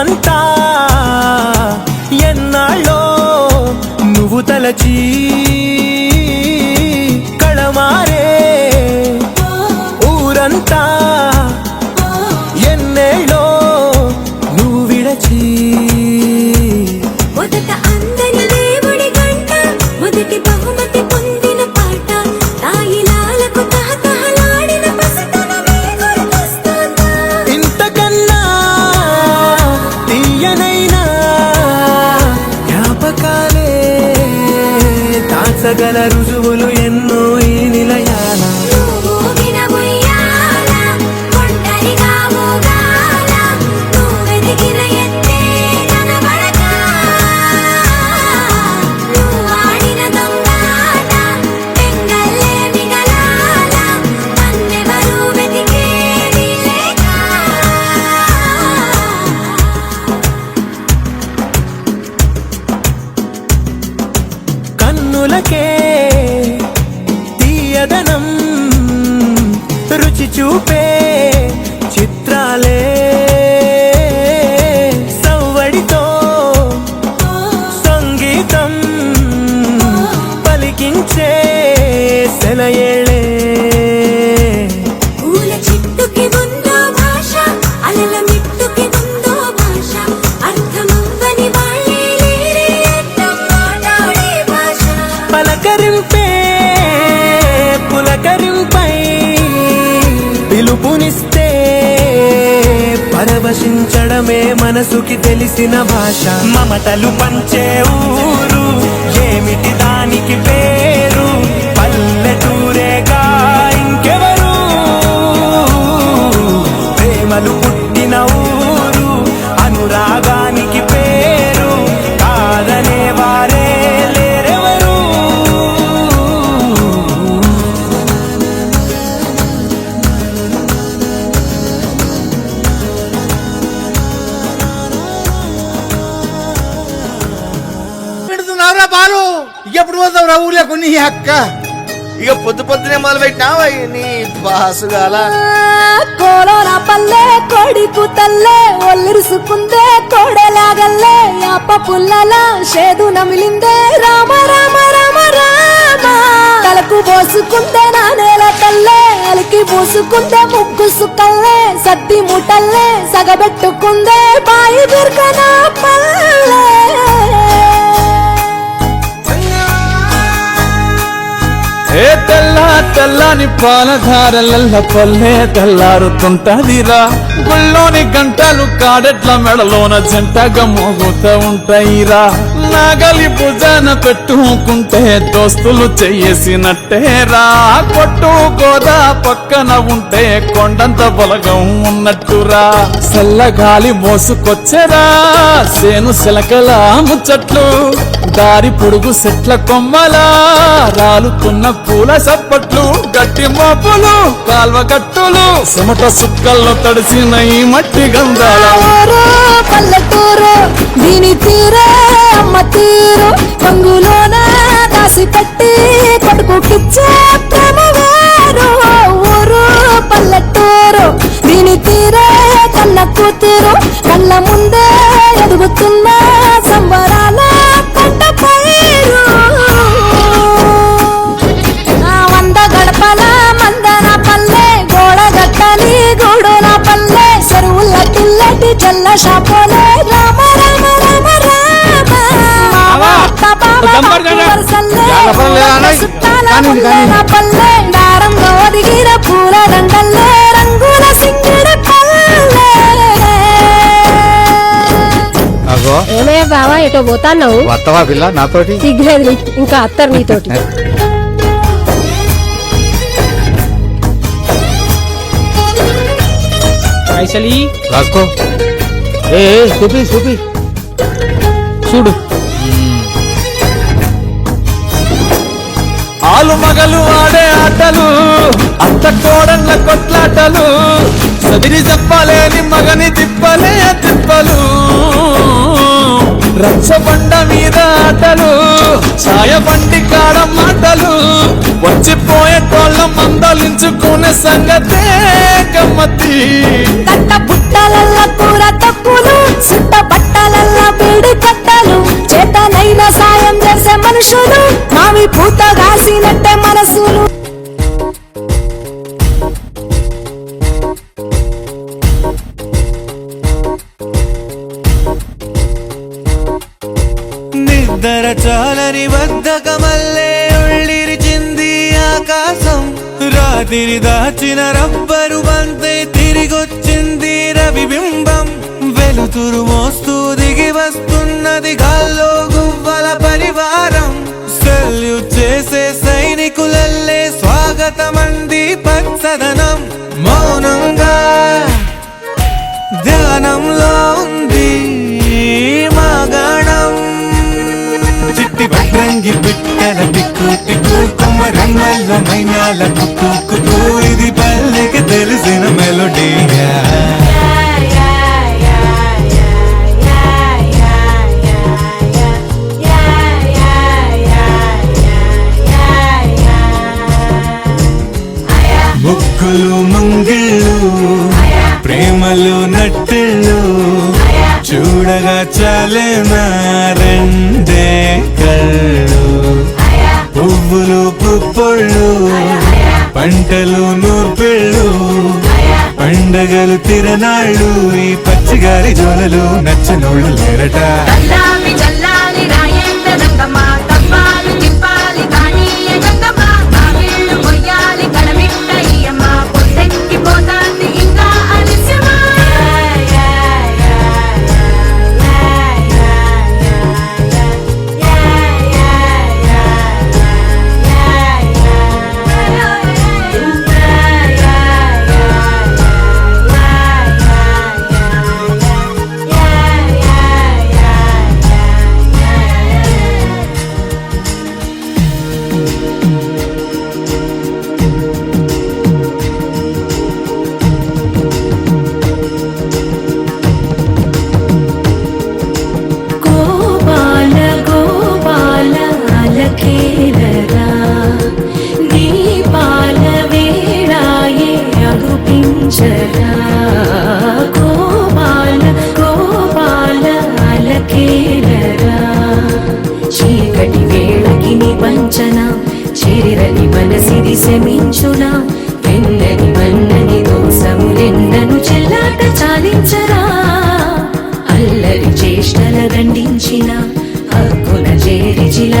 అంతా ఎన్నాళ్ళో నువ్వు తలచి కళమారే. ఊరంతా ಕನರು చూపే చిత్రాలే పరవశించడమే మనసుకి తెలిసిన భాష. మమతలు పంచే ఊరు ఏమిటి దానికి పేరు? పల్లెటూరేగా ఇంకెవరు? ప్రేమలు పుట్టిన ఊరు అనురాగానికి పెడుతున్నావురా బాలు ఎప్పుడు పోతావు రా ఊర్లో కొన్ని అక్క. ఇక పొద్దు పొద్దునే మొదలు పెట్టినావా నీ బాసుగాల? కోలోన పల్లె కోడి కూతల్లే ఒల్లిరుసుకుందే కోడలాగల్లే యాప పుల్లల షేదు నమిలిందే. రామ రామ రామ రామ. తలకు పోసుకుందే నా నేల తల్లే అలికి పూసుకుందే ముగ్గు సుక్కల్లే సద్ది ముటల్లే సగబెట్టుకుందే బాయి బిర్కన పల్లె. ఏ తెల్ల తెల్లని పాలధారలల్ల పల్లె తెల్లారుతుంటదిరా. గుళ్ళోని గంటలు కాడెట్ల మెడలోన జంటగా మోగుతూ ఉంటాయిరా. నాగలి భుజాన పెట్టుకుంటే దోస్తులు చెయ్యేసినట్టేరా కొట్టు గోదా పక్కన ఉంటే కొండంత బలగం ఉన్నట్టురా. చల్లగాలి మోసుకొచ్చేరా. సేను సిలకల ముచ్చట్లు దారి పొడుగు సెట్ల కొమ్మలా. రాలుతున్న పూల సప్పట్లు గట్టి మోపులు కాల్వ కట్టులు చెమట సుక్కల్లో తడిసిన ఉన్నాయి మట్టి గంధాల పల్లెటూరు దీని తీరే అమ్మ తీరు. రంగులోన దాసి పెట్టి కొడుకుకిచ్చే చల్ల షాపోలే రామ రామ రామ రామ. బావా, పల్లె దారంలో ఒదిగిన పూల దండల్లే రంగుల ఎటో పోతాన్నావు? వత్తవా పిల్ల నాతోటి? సిగ్గులేదు ఇంకా అత్తరు నీతోటి. పైసలి రాసుకో. ఏ చూపి చూపి చూడు. ఆలు మగలు ఆడే ఆటలు అత్త కోడళ్ళ కొట్లాటలు సదిరి చెప్పలేని మగని తిప్పలే తిప్పలు. రచ్చబండ మీద ఆటలు ఛాయ బండి కాడ మాటలు వచ్చిపోయేటోళ్ళ మందలించుకునే సంగతే గమ్మతి కట్ట పుట్టలల్ల చేతనైన సాయం చేసే మనుషులు మావి పూత కాసినట్టే మనసులు. నిద్ర చాలని బద్ధకమల్లే ఉళ్ళిరిచింది ఆకాశం. రాత్రి దాచిన రబ్బరు బంతే తిరిగొచ్చింది రవిబింబం వెలుతురు మోస్తూ దిగి వస్తున్నది గాల్లో పరివారం సెల్యూట్ చేసే సైనికులల్లే స్వాగతమంది పచ్చదనం. మౌనంగా ధ్యానంలో ఉంది మగణం చిట్టి భద్రంగి పిట్టల టిక్కు టిక్కు కొమ్మ రంగల్ల మైనాల కుక్కు ఇది పల్లెకి తెలిసిన మెలోడీగా చలనా రెండే కళ్ళు. పువ్వులు పుప్పళ్ళు పంటలు నూర్పిళ్ళు పండగలు తిరనాళ్ళు ఈ పచ్చిగారి జోలలు నచ్చనోళ్ళు లేరట.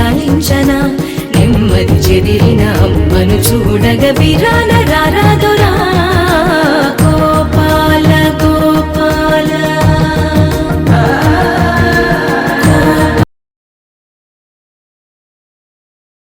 లాలించనా నెమ్మది చెదిరిన అమ్మను చూడగ విరాన రారాదో